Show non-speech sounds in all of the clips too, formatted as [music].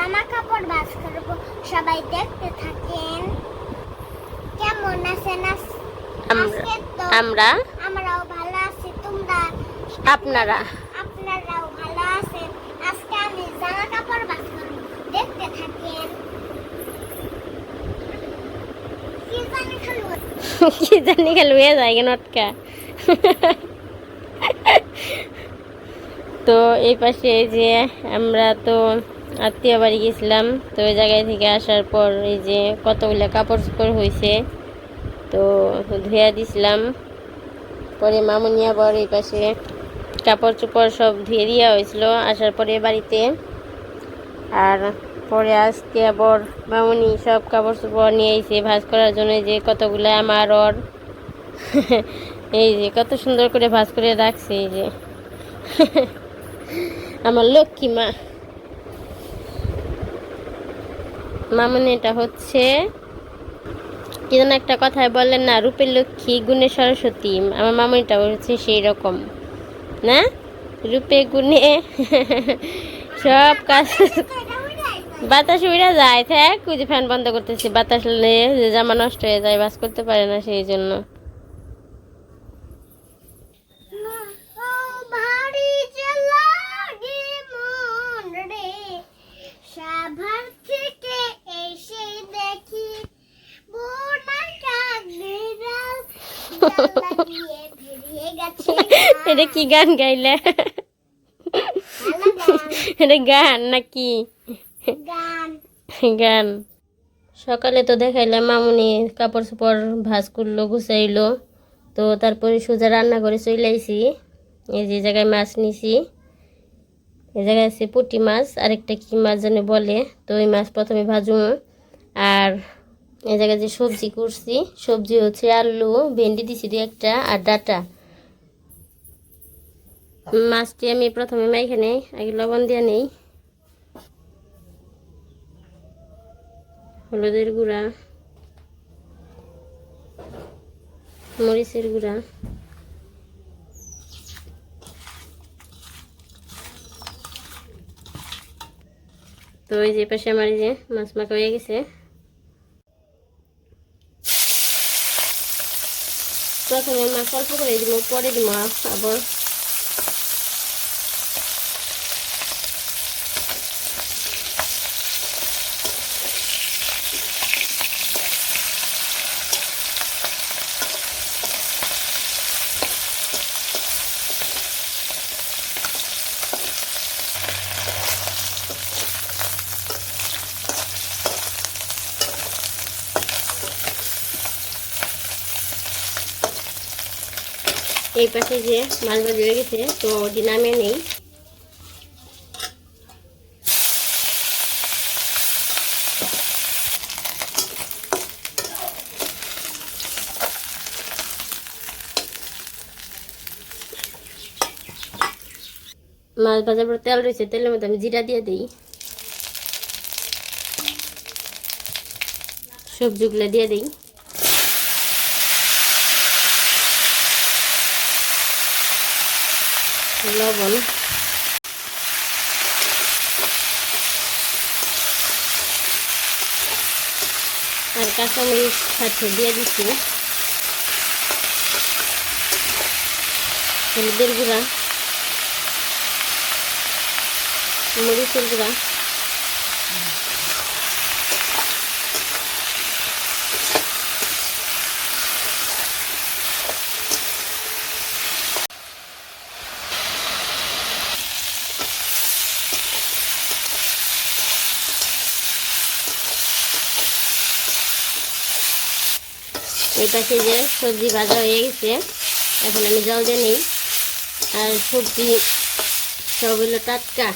জামা কাপড় বাস করব। সবাই দেখতে থাকেন। কেমন আছেন আমরা? আমরাও ভালো আছি। তোমরা? আপনারা? আপনারাও ভালো আছেন। আজকে আমি জামা কাপড় বাস করব। দেখতে থাকেন। কি জানি খালু [laughs] হয়ে যায় কেন নটকা তো এই পাশে যে আমরা তো আত্মীয় বাড়ি গেছিলাম, তো ওই জায়গায় থেকে আসার পর এই যে কতগুলো কাপড় চোপড় হয়েছে তো ধুয়ে দিছিলাম। পরে মামুনি আবার এই পাশে কাপড় চোপড় সব ধুয়ে দেওয়া হয়েছিল আসার পরে বাড়িতে। আর পরে আজকে আবার মামুনি সব কাপড় চোপড় নিয়ে এসে ভাজ করার জন্য যে কতগুলো আমার ওর। [laughs] এই যে কত সুন্দর করে ভাজ করে রাখছে এই যে। [laughs] আমার লক্ষ্মী মা। মামুনি, এটা হচ্ছে কি যেন একটা কথায় বললেন না, রূপের লক্ষ্মী, গুণে সরস্বতী। আমার মামনিটা হচ্ছে সেই রকম, না? রূপে, গুণে [laughs] সব কাজ বাতাস উড়ে যায়, থাক কুজি ফ্যান বন্ধ করতেছি, বাতাস জামা নষ্ট হয়ে যায়, বাস করতে পারে না সেই জন্য ও ভারী যে লাগে মন রে সাভার থেকে এসে দেখি বোনা কাগড়াল জানলা দিয়ে বেরিয়ে গেছে এটা কি গান গাইলে এটা গান নাকি গান সকালে তো দেখাইলাম মামুনি কাপড় চোপড় ভাজ করল গুছাইলো। তো তারপরে সোজা রান্না করে চলে আইছি। এই যে জায়গায় মাছ নিছি। এই জায়গায় আছে পুঁটি মাছ আরেকটা কি মাছ যেন বলে। তো ওই মাছ প্রথমে ভাজুম। আর এই জায়গায় যে সবজি করছি সবজি হচ্ছে আলু ভেন্ডি দিছি দুই একটা আর ডাটা। মাছটি আমি প্রথমে মাইখে নেই, আগে লবণ দিয়ে নেই। হলুদের গুঁড়া, মরিচের গুঁড়া। তো এই যে পাশে আমার যে মাছ মাখা হয়ে গেছে। প্রথমে মাছ অল্প করে দিব, পরে দিব আবার। এই পাশে যে মাছ ভাজি হয়ে গেছে, তো নামিয়ে নেই। মাছ ভাজার পর তেল রয়েছে, তেলের মধ্যে আমি জিরা দিয়ে দিই। সবজিগুলো দিয়ে দিই। লবণ। আর কাঁচামরিচ সাথে দিয়ে দিচ্ছি হলুদের গুঁড়া মরিচের গুঁড়া। পাশে যে সবজি ভাজা হয়ে গেছে। এখন আমি জল দিয়ে নিই। আর সবজি সব হলো টাটকা।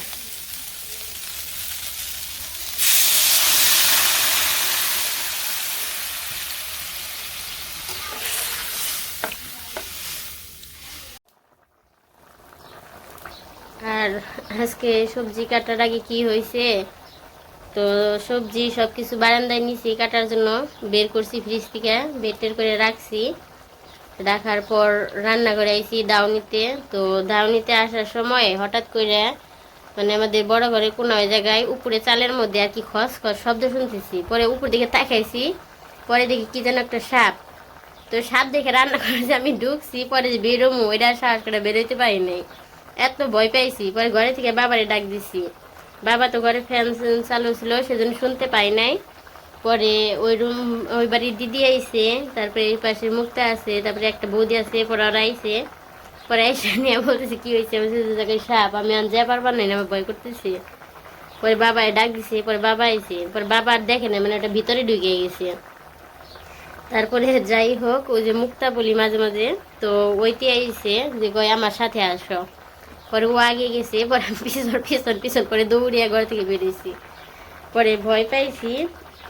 আর আজকে সবজি কাটার আগে কি হয়েছে? তো সবজি সব কিছু বারান্দায় নিছি, কাটার জন্য বের করছি ফ্রিজ থেকে, বের টের করে রাখছি। রাখার পর রান্না করে আইছি দাউনিতে তো দাউনিতে আসার সময় হঠাৎ করে মানে আমাদের বড় ঘরে কোনো জায়গায় উপরে চালের মধ্যে আর কি খস খস শব্দ শুনতেছি। পরে উপর দিকে তাকাইছি, পরে দেখি কি যেন একটা সাপ। তো সাপ দেখে রান্না করে যে আমি ঢুকছি, পরে যে বেরোমো, এটা সাহস করে বেরোতে পারি নাই। এত ভয় পাইছি, পরে ঘরে থেকে বাবারে ডাক দিছি। বাবা তো ঘরে ফ্যান চালু ছিল, সেজন্য শুনতে পাই নাই। পরে ওই রুম, ওই বাড়ির দিদি আইছে, তারপরে এই পাশে মুক্তা আছে, তারপরে একটা বৌদি আছে পরে ওরা আইছে। পরে এসে নিয়ে বলতেছে, কি হয়েছে আমি জায়গায় সাপ, আমি আনতে পারবার নাই না, আমি ভয় করতেছি। পরে বাবা ডাক দিছে, পরে বাবা আইছে, পরে বাবা আর দেখে না মানে ওটা ভিতরে ঢুকে গেছে। তারপরে যাই হোক, ওই যে মুক্তা বলি মাঝে মাঝে, তো ওইতে আইছে যে গয় আমার সাথে আসো। পরে ও আগে গেছে, পরে পিছন পিছন পিছন করে দৌড়িয়ে ঘর থেকে বেরিয়েছি। পরে ভয় পাইছি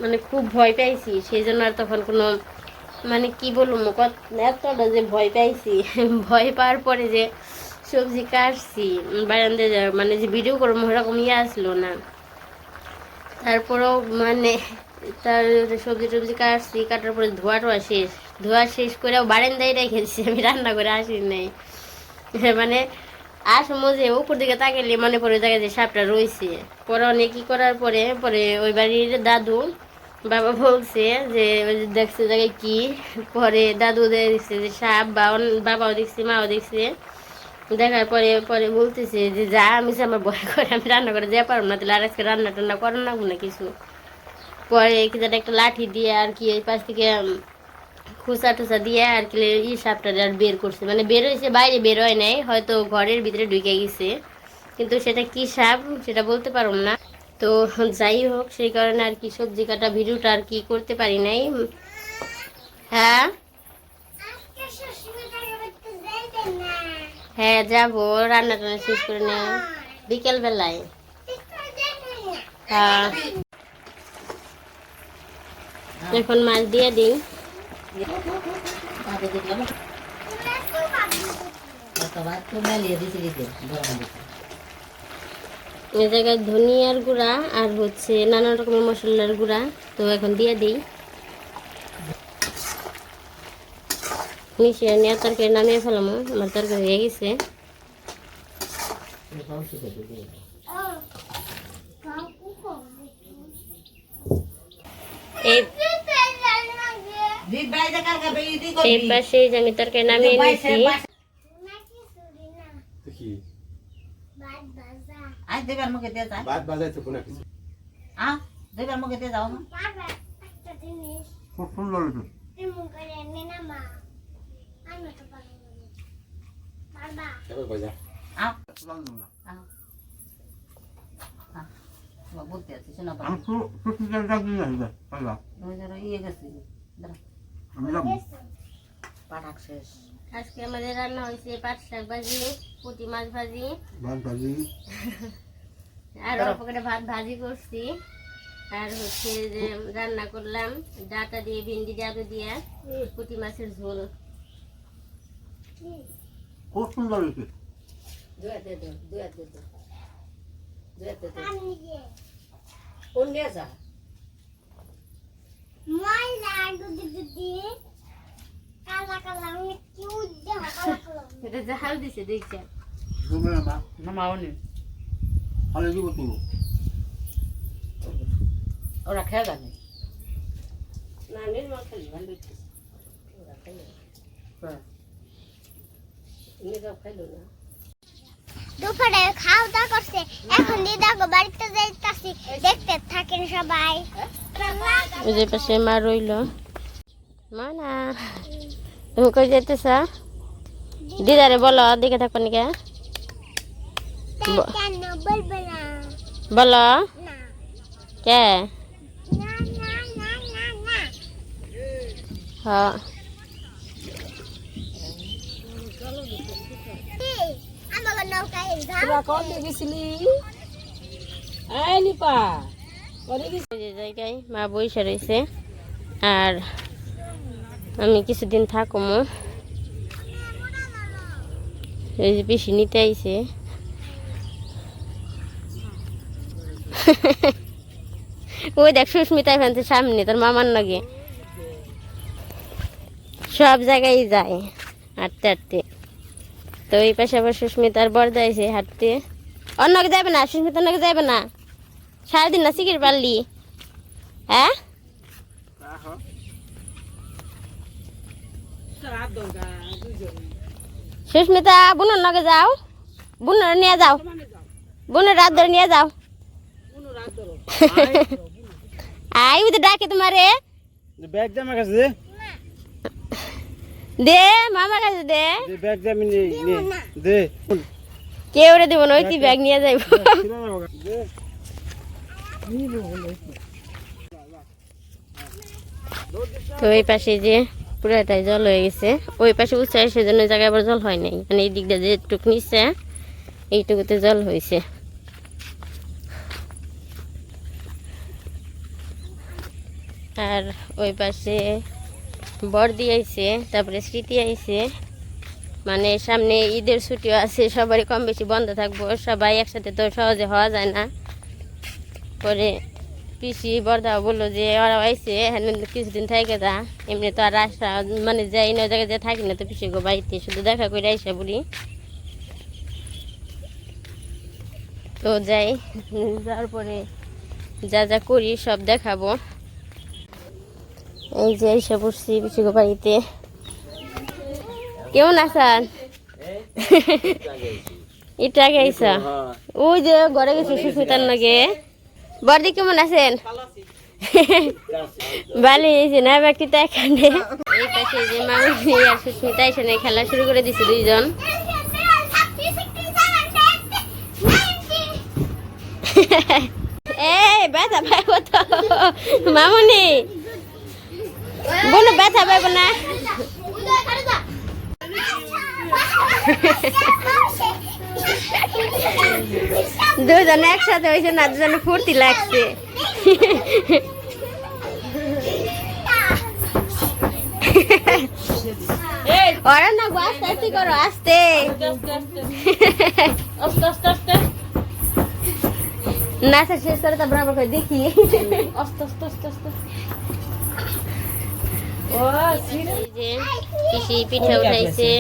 মানে খুব ভয় পাইছি সেই জন্য আর তখন কোনো মানে কি বলব কত, এতটা যে ভয় পাইছি। ভয় পাওয়ার পরে যে সবজি কাটছি, বারান্দায় মানে যে ভিডিও করব, ওরকম ইয়ে আসলো না। তারপরেও মানে তার সবজি টবজি কাটছি, কাটার পরে ধোয়া টোয়া শেষ। ধোয়া শেষ করে বারান্দায় রেখেছি, আমি রান্না করে আসি নাই। মানে আসমো যে উপর দিকে তাকাইলে মনে পড়ে জায়গায় যে সাপটা রয়েছে পরে অনেক কি করার পরে? পরে ওই বাড়ির দাদু, বাবা বলছে যে, ওই যে দেখছে জায়গায় কি? পরে দাদু দেখছে যে সাপ, বা বাবাও দেখছে, মাও দেখছে। দেখার পরে পরে বলতেছে যে, যা, আমি আমার ভয় করে, আমি রান্না করে যেতে পারব না, তাহলে আর আজকে রান্না টান্না করার না কিছু। পরে কি একটা লাঠি দিয়ে আর কি এই পাশ থেকে খুসা টুসা দিয়ে আর কি ই সাপটা আর বের করছে। মানে বের হয়েছে, বাইরে বের হয় নাই, হয়তো ঘরের ভিতরে ঢুকে গেছে। কিন্তু সেটা কি সাপ, সেটা বলতে পারলাম না। তো যাই হোক, সেই কারণে আর কি সবজি কাটা ভিডিওটা আর কি করতে পারি নাই। হ্যাঁ? হ্যাঁ যাব রান্না টান্না শেষ করে নে বিকেল বেলায় হ্যাঁ। এখন মাছ দিয়ে দিই। এই জায়গায় ধনিয়ার গুঁড়া আর হচ্ছে নানা রকমের মশলার গুঁড়া, তো এখন দিয়ে দিই। মিশিয়ে নিয়ে তরকারি নামিয়ে ফেলাম, আমার তরকারি হয়ে গেছে। এই এই পাশে আমি তরকারি নামিয়ে নিয়েছি আমি তো পারব না বাবা এবার বাজা আ। আ। বাবা বলতে আছে শোনা পাবো আমি তো সুন্দর লাগি না বাবা তুমি ধরো ইয়ে গেছি দাঁড়া। আমি যাব। পাঠাক শেষ। আজকে আমাদের রান্না হয়েছে পাট শাক ভাজি পুঁটি মাছ ভাজি। ভাত ভাজি। আর অল্প করে ভাত ভাজি করছি। আর হচ্ছে যে রান্না করলাম ডাটা দিয়ে ভিন্ডি দিয়ে দিয়ে পুঁটি মাছের ঝোল। খুব সুন্দর হয়েছে। দে দে দে যে কোন নিয়ে যা ময়লা দুধ দুধি কালা কালা অনেক কিউট দেহ কালা কালা এটা জাহাল দিছে দেখছে? না না মাওনি ভালো দিব তুমি ওরা খেয়ে জানে না নির্মল খালি ভালো হচ্ছে হ্যাঁ। নিজেও খাইলো না। দুপুরে খাওয়া দাওয়া করছে। এখন দিদা বাড়িতে যাইতাছি। দেখতে থাকেন সবাই। ওই যে পাশে মা রইল। মা না তুমি কই যেতেছ দিদারে বলো দেখে থাকো নাকি? বলো। কে? হ্যাঁ এই, নৌকায় যাও ওই জায়গায় মা বইসা রয়েছে আর আমি কিছুদিন থাকব এই বেশি নিতে আইছে। ওই দেখ, সুস্মিতা এখান থেকে সামনে, তোর মামার নাকি সব জায়গায় যায়, হাঁটতে হাঁটতে। তো এই পাশে আবার সুস্মিতার বর্দা আছে হাঁটতে। অন্যকে যাবে না সুস্মিতা অন্যকে যাবে না। সারাদিন না শিখির পারলি হ্যাঁ? সুস্মিতা বুনুর নগে যাও। বুনুর নিয়ে যাও। বুনুর রাত ধরে নিয়ে যাও। আই উদে [laughs] ডাকে তোমারে। ব্যাগ দে আমার কাছে দে। মামার কাছে দে। ব্যাগ দে আমি দে কেউ রে দিব না ওই তুই ব্যাগ নিয়ে যাইব। তো এই পাশে যে পুরাটাই জল হয়ে গেছে, ওই পাশে উঁচা সেজন্য ওই জায়গায় আবার জল হয় নাই। মানে এই দিকটা যে টুক নিচ্ছে এইটুকুতে জল হয়েছে। আর ওই পাশে বর্দি আইছে, তারপরে স্মৃতি আইছে। মানে সামনে ঈদের ছুটিও আছে, সবারই কম বেশি বন্ধ থাকব, সবাই একসাথে তো সহজে হওয়া যায় না। পরে পিসি বর্দা বলল যে ওরা আইসে হ্যাঁ কিছুদিন থাকে তা এমনি তো আর আসা মানে যাই না জায়গায় যে থাকি না তো পিসি গো বাড়িতে শুধু দেখা করে আইসা বলি। তো যাই যাওয়ার পরে যা যা করি সব দেখাবো। এই যে এসে পড়ছি পিসি গো বাড়িতে। কেমন আছেন? এটা গেছা ওই যে ঘরে গেছে সুস্মিতার নাকি বর্দি কেমন আছেন? ভালো হয়েছে না বাকি তো এখানে। এই পাশে যে মামনি আর সুস্মিতা এখানে খেলা শুরু করে দিছে দুইজন। এই ব্যথা পাইব তো মামনি। বোন ব্যথা পাইব না? দুজন একসাথে হয়েছে না দুজনে ফুর্তি লাগছে। ওরা না আস্তে আস্তে করো আস্তে। নাচা শেষ করে তারপর আবার করে দেখি। যে পিসি পিঠা উঠাইছে।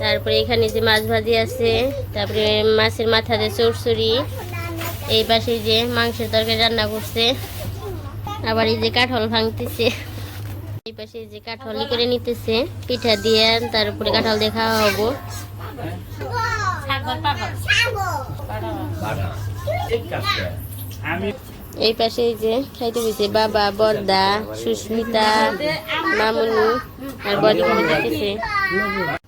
তারপরে এখানে যে মাছ ভাজি আছে তারপরে মাছের মাথা দিয়ে চরচড়ি এই পাশে যে মাংসের তরকারি রান্না করছে আবার এই যে কাঠল ভাঙতেছে এই পাশে যে কাঠলি করে নিতেছে পিঠা দিয়ে তারপরে কাঁঠাল দিয়ে খাওয়া হব। এই পাশে এই যে খাইতে বসে বাবা বর্দা সুস্মিতা মামুনি আর খাইতেছে অগ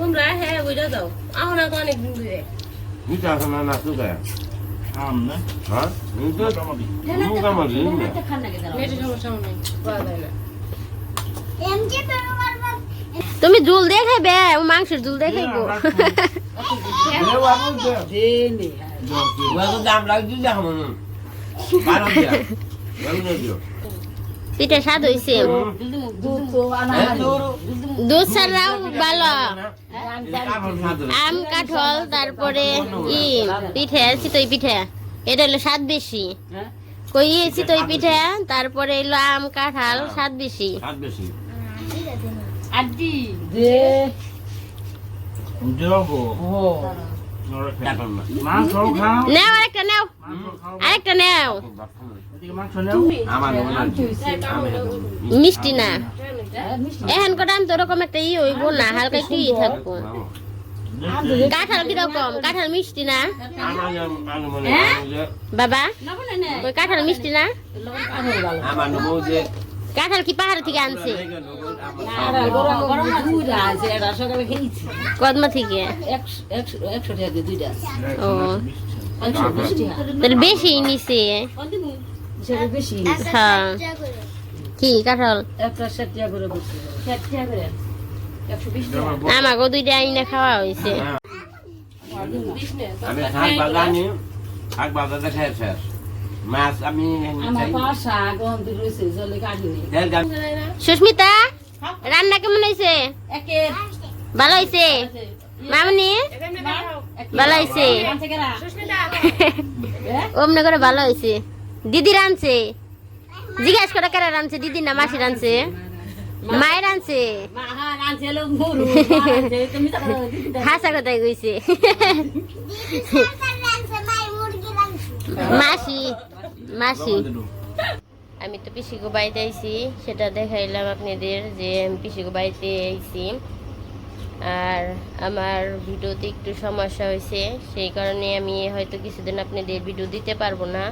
তোমরা হ্যাঁ বুঝা যাও। এখন আর অনেক দিন ধরে। আম না যায় না। তুমি জুল দিয়ে বে ও মাংসের জুল দিয়ে। খাইবো পিঠা স্বাদ হয়েছে দুধ ছাড়াও ভালো। আম কাঠল তারপরে ই পিঠে চিতই পিঠে। এটা হলো স্বাদ বেশি। কই চিতই পিঠে তারপরে এলো আম কাঁঠাল স্বাদ বেশি। খাও নেও আরেকটা নেও, আরেকটা নেও। মাংস নেও। মিষ্টি না। এখন কটা তো ওরকম একটা ই হইব না, হালকা একটু ই থাকব। কাঁঠাল কীরকম? কাঁঠাল মিষ্টি না? বাবা? ওই কাঁঠাল মিষ্টি না? কাঁঠাল কি পাহাড় থেকে আনছে? কদমা থেকে? ও। তাহলে বেশি নিছে। হ্যাঁ। কি কাঁঠাল? আমাকেও দুইটা আইনা খাওয়া হয়েছে। আমি খেয়ে শেষ। মাছ আমি সুস্মিতা রান্না কেমন হয়েছে? ভালো হয়েছে? মামনি ভালো হয়েছে? অমনি করে ভালো হয়েছে। দিদি রানছে জিজ্ঞাসা করে কেরা রানছে দিদি না মাসি রানছে মায়ের রানছে হ্যাঁ আনছে হাসা কথাই কইছে। মাসি মাসি। আমি তো পিসিগো বাড়িতে আইছি, সেটা দেখাইলাম আপনাদের যে আমি পিসিগো বাড়িতে আইছি। আর আমার ভিডিওতে একটু সমস্যা হয়েছে, সেই কারণে আমি হয়তো কিছুদিন আপনাদের ভিডিও দিতে পারব না।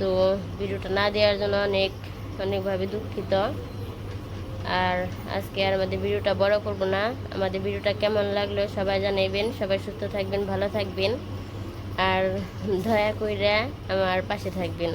তো ভিডিওটা না দেওয়ার জন্য অনেক, অনেকভাবে দুঃখিত। আর আজকে আর আমাদের ভিডিওটা বড় করব না। আমাদের ভিডিওটা কেমন লাগল সবাই জানাইবেন, সবাই সুস্থ থাকবেন, ভালো থাকবেন। আর দয়া কইরা আমার পাশে থাকবেন।